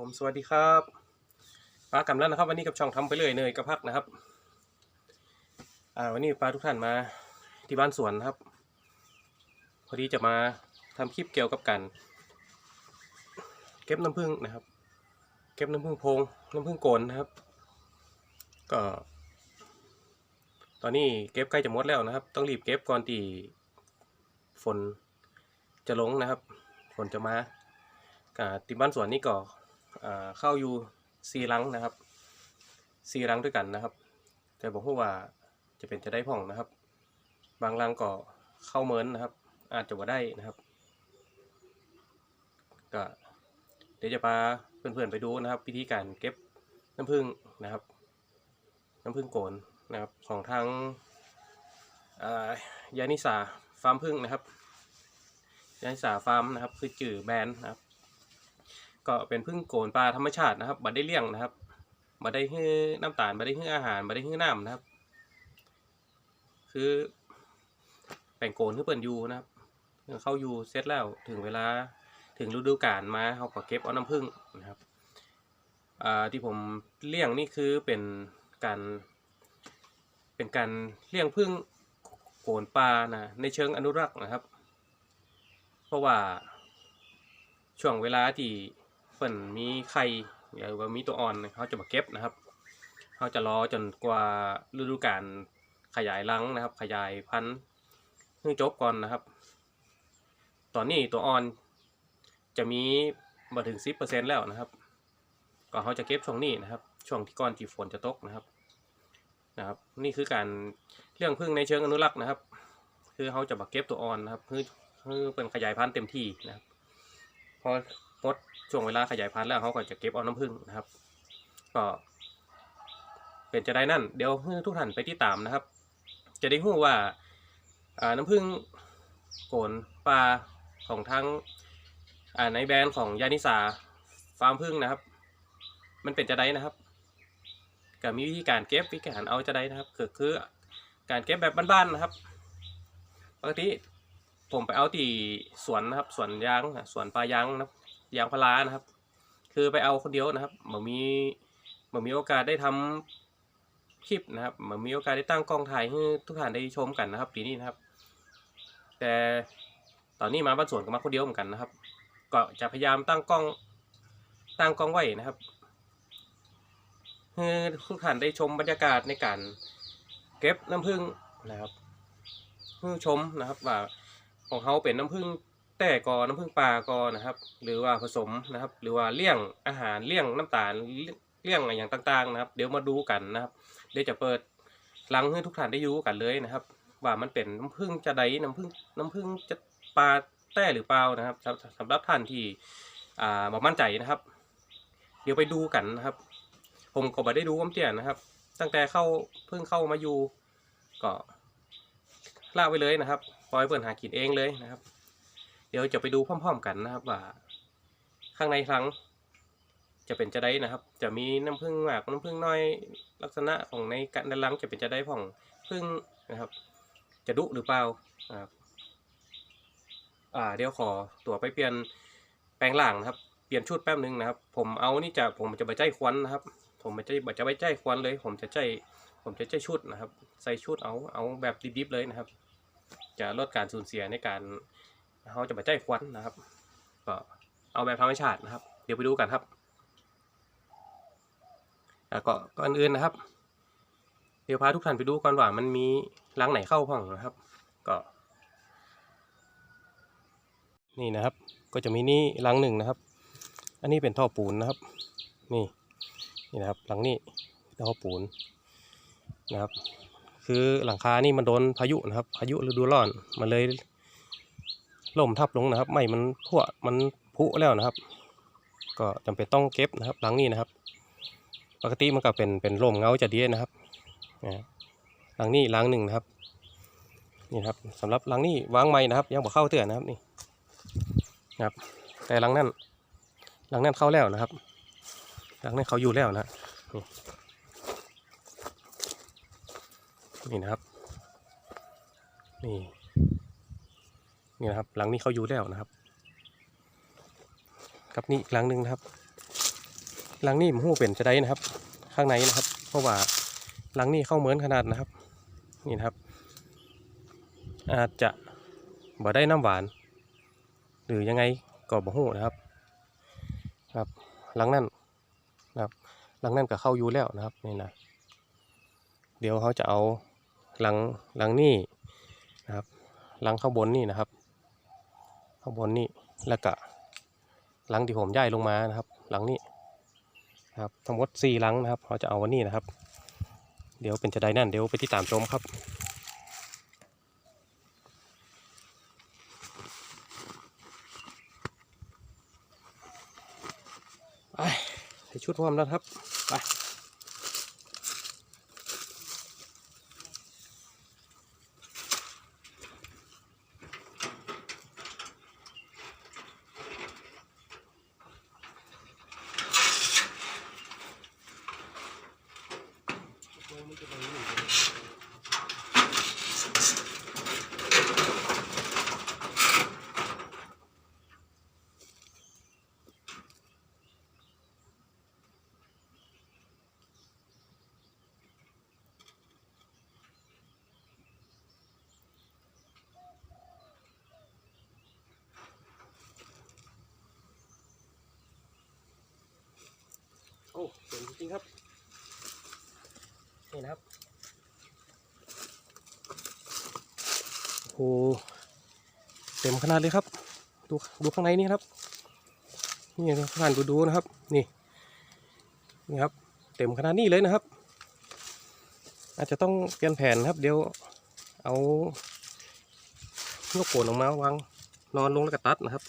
ผมสวัสดีครับปลากำลังนะครับ วันนี้กับช่องทำไปเลยเนยกระพักนะครับ อ่าวันนี้ปลาทุกท่านมาที่บ้านสวนนะครับ พอดีจะมาทำคลิปเกี่ยวกับการเก็บน้ำผึ้งนะครับ เก็บน้ำผึ้งโพงน้ำผึ้งโกนนะครับ ก็ ตอนนี้เก็บใกล้จะหมดแล้วนะครับ ต้องรีบเก็บก่อนที่ฝนจะลงนะครับ ฝนจะมากาติบ้านสวนนี่ก็อ่า เข้าอยู่ซีรังนะครับซีรังด้วยกันนะครับ แต่บอกว่าจะเป็นจะได้พ่องนะครับ บางรังก็เข้าเหมินนะครับ อาจจะว่าได้นะครับก็เดี๋ยวจะพาเพื่อนๆไปดูนะครับ วิธีการเก็บน้ำผึ้งนะครับ น้ำผึ้งโกนนะครับของทางยานิสาฟาร์มผึ้งนะครับยานิสาฟาร์มนะครับ คือจื่อแบรนด์นะครับ ก็เป็นพึ่งโกนปลาธรรมชาตินะครับบัได้เลี้ยงนะครับบัได้ให้น้ำตาลบัได้ให้อาหารบัได้ให้น้ำนะครับ คือแป่งโกนที่เปิ่นอยูนะครับเข้าอยูเสร็จแล้วถึงเวลาถึงฤดูกาลมาเขาก็เก็บเอาน้ำผึ้งนะครับอ่าที่ผมเลี้ยงนี่คือเป็นการเป็นการเลี้ยงผึ้งโกนปลานะในเชิงอนุรักษ์นะครับ เพราะว่าช่วงเวลาที่ เปิ่นมีไข่หรือว่ามีตัวอ่อนเขาจะมาเก็บนะครับเขาจะรอจนกว่าฤดูกาลขยายรังนะครับ ขยายพันธุ์ให้จบก่อนนะครับ ตอนนี้ตัวอ่อนจะมีมาถึงสิบเปอร์เซ็นแล้วนะครับก็เขาจะเก็บช่วงนี้นะครับ ช่วงที่ก่อนที่ฝนจะตกนะครับนะครับ นี่คือการเรื่องพึ่งในเชิงอนุรักษ์นะครับ คือเขาจะมาเก็บตัวอ่อนนะครับเพื่อเพื่อเป็นขยายพันธุ์เต็มที่นะครับ อหมดช่วงเวลาขยายพันธุ์แล้วเขาก็จะเก็บเอาน้ำผึ้งนะครับ ก็ เป็นจะได้นั่น เดี๋ยวทุกท่านไปที่ตามนะครับ จะได้รู้ว่าน้ำผึ้งโกนปลาของทั้งในแบรนด์ของยานิสาฟาร์มผึ้งนะครับ มันเป็นจะได้นะครับก็มีวิธีการเก็บวิธีการเอาจะได้นะครับคือการเก็บแบบบ้านๆนะครับปกติ ผมไปเอาที่สวนนะครับสวนยางสวนปลายางนะครับยางพารานะครับ คือไปเอาคนเดียวนะครับเมันมีเมันมีโอกาสได้ทำคลิปนะครับเมันมีโอกาสได้ตั้งกล้องถ่ายให้ทุกท่านได้ชมกันนะครับปีนี้นะครับ แต่ตอนนี้มาบ้านสวนก็มาคนเดียวเหมือนกันนะครับ ก็จะพยายามตั้งกล้องตั้งกล้องไว้นะครับให้ทุกท่านได้ชมบรรยากาศในการเก็บน้ำผึ้งนะครับให้ชมนะครับว่า ของเขาเป็นน้ำผึ้งแต่กอน้ำผึ้งปลากอนะครับ หรือว่าผสมนะครับ หรือว่าเลี่ยงอาหารเลี่ยงน้ำตาลเลี่ยงอะไรอย่างต่าง ๆ นะครับ เดี๋ยวมาดูกันนะครับ เดี๋ยวจะเปิดลังให้ทุกท่านได้รู้กันเลยนะครับ ว่ามันเป็นน้ำผึ้งจะใดน้ำผึ้งน้ำผึ้งจะปลาแต่หรือเปล่านะครับสำหรับท่านที่อ่าบอกมั่นใจนะครับ เดี๋ยวไปดูกันนะครับ ผมก็ไม่ได้ดูความเตี้ยนะครับ ตั้งแต่เข้าเพิ่งเข้ามาอยู่ก็ลากไปเลยนะครับ อยเปิดหากินเองเลยนะครับ เดี๋ยวจะไปดูพร้อมๆกันนะครับว่า ข้างในครั้งจะเป็นจะได้นะครับ จะมีน้ำผึ้งมากน้ำผึ้งน้อยลักษณะของในกันด้านหลังจะเป็นจะได้ผ่องผึ้งนะครับ จะดุหรือเปล่านะครับอ่าเดี๋ยวขอตัวไปเปลี่ยนแปลงล่างนะครับ เปลี่ยนชุดแป๊บนึงนะครับ ผมเอานี่จะผมจะไปใจควันนะครับ ผมจะจะไปใจควันเลย ผมจะใจผมจะใจชุดนะครับ ใส่ชุดเอาเอาแบบดิบๆเลยนะครับ จะลดการสูญเสียในการเขาจะมาใจควันนะครับ ก็เอาแบบธรรมชาตินะครับ เดี๋ยวไปดูกันครับแล้วก็ก่อนอื่นนะครับ เดี๋ยวพาทุกท่านไปดูก่อนว่ามันมีรังไหนเข้าพ่องนะครับ ก็ นี่นะครับ ก็จะมีนี่รังหนึ่งนะครับ อันนี้เป็นท่อปูนนะครับ นี่นี่นะครับหลังนี้ท่อปูนนะครับ คือหลังคานี่มันโดนพายุนะครับ พายุฤดูร้อนมันเลยล่มทับลงนะครับไม่มันทั่วมันพุแล้วนะครับ ก็จำเป็นต้องเก็บนะครับหลังนี้นะครับ ปกติมันก็เป็นเป็นร่มเงาจะดีนะครับนะหลังนี้หลังหนึ่งนะครับนี่ครับสำหรับหลังนี้วางไม้นะครับ ยังบ่เข้าเตือนนะครับนี่นะครับ แต่หลังนั้นหลังนั้นเข้าแล้วนะครับ หลังนั้นเขาอยู่แล้วนะ นี่นะครับ นี่นี่นะครับ หลังนี้เขาอยู่แล้วนะครับกับนี่อีกหลังหนึ่งนะครับ หลังนี้ผมหูเป็นจะได้นะครับ ข้างในนะครับ เพราะว่าหลังนี้เข้าเหมือนขนาดนะครับ นี่นะครับ อาจจะบ่ได้น้ำหวาน หรือยังไงก็บ่หูนะครับ ครับหลังนั้นนะครับ หลังนั้นก็เข้าอยู่แล้วนะครับนี่นะเดี๋ยวเขาจะเอา หลังหลังนี่นะครับหลังข้างบนนี่นะครับ ข้างบนนี่แล้วก็หลังที่ผมย้ายลงมานะครับ หลังนี้นะครับทั้งหมดสี่หลังนะครับเขาจะเอาวันนี้นะครับ เดี๋ยวเป็นจะได้นั่นเดี๋ยวไปติดตามชมครับไปใส่ชุดพร้อมแล้วครับไป โอ้เจ๋งจริงๆครับ นี่นะครับ โอ้โหเต็มขนาดเลยครับ ดูดูข้างในนี่ครับ นี่นะผ่านดูดูนะครับ นี่ นี่ครับ เต็มขนาดนี้เลยนะครับ อาจจะต้องเปลี่ยนแผนนครับ เดี๋ยวเอาลูกโป่งออกมาวางนอนลงแล้วก็ตัดนะครับ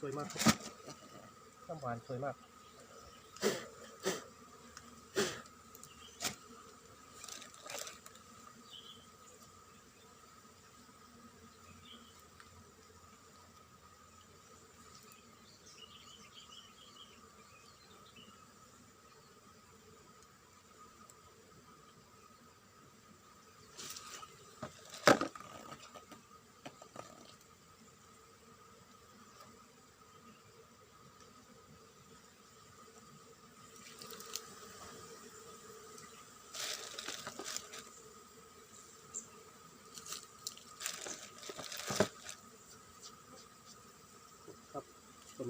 สวยมากครับน้ำหวานสวยมาก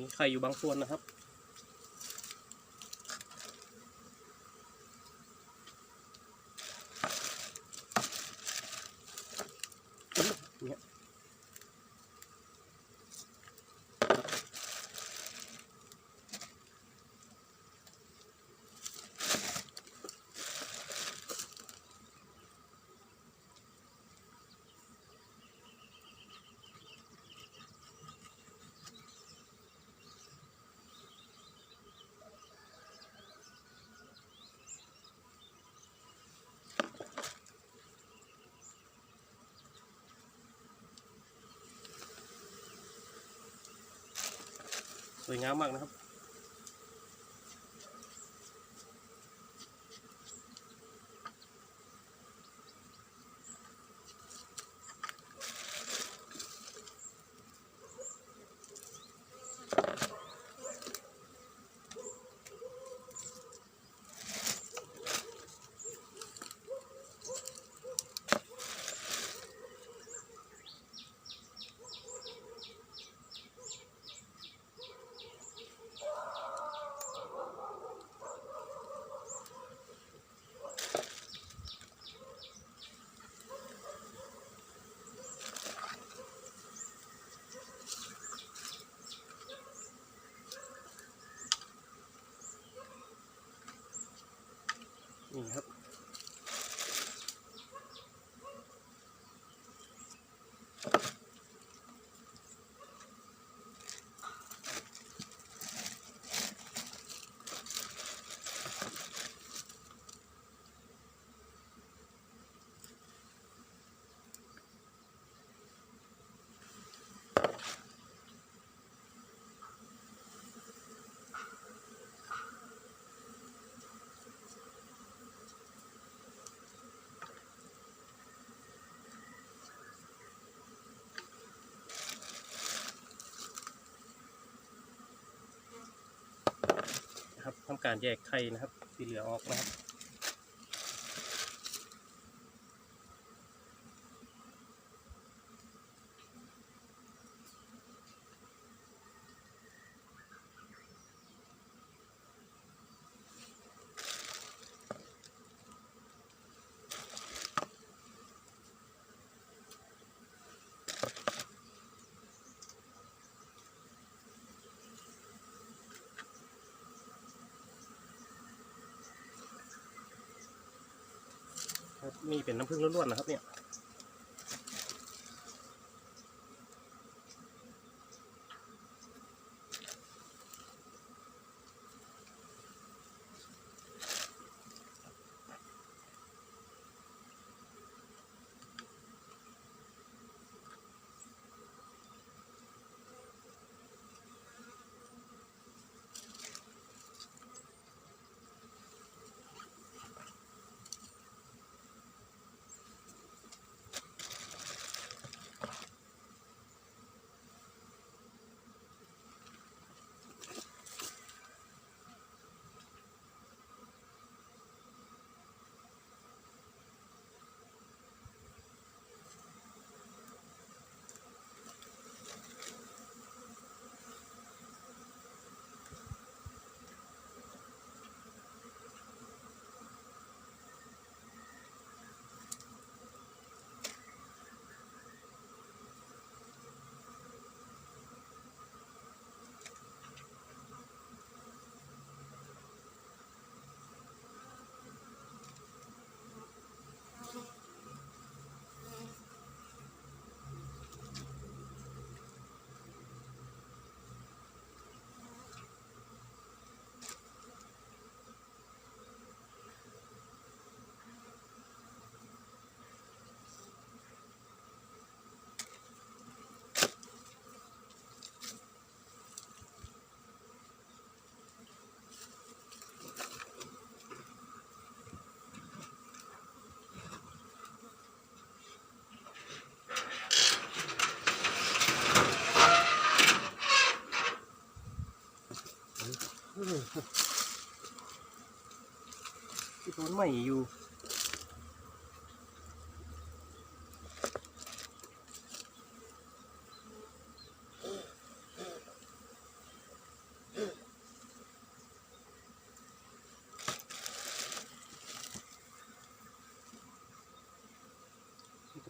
ตัวนี้ไข่อยู่บางส่วนนะครับ วยงามมากนะครับ การแยกไข่นะครับ ที่เหลือออกนะครับ นี่เป็นน้ำผึ้งล้วนๆนะครับเนี่ย ที่ต้นใหม่อยู่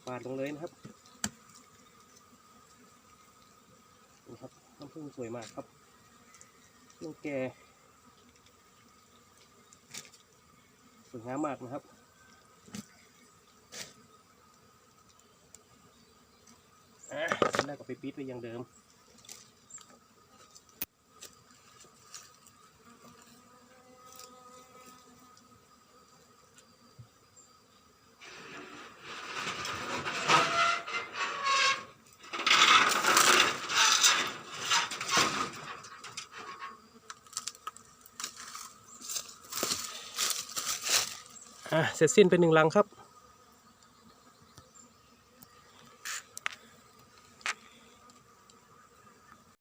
ปาดลงเลยนะครับนี่ครับน้ำผึ้งสวยมากครับลูกแก สวยงามมากนะครับอะแล้วก็ไปปิดไปอย่างเดิม เสร็จสิ้นเป็นหนึ่งลังครับ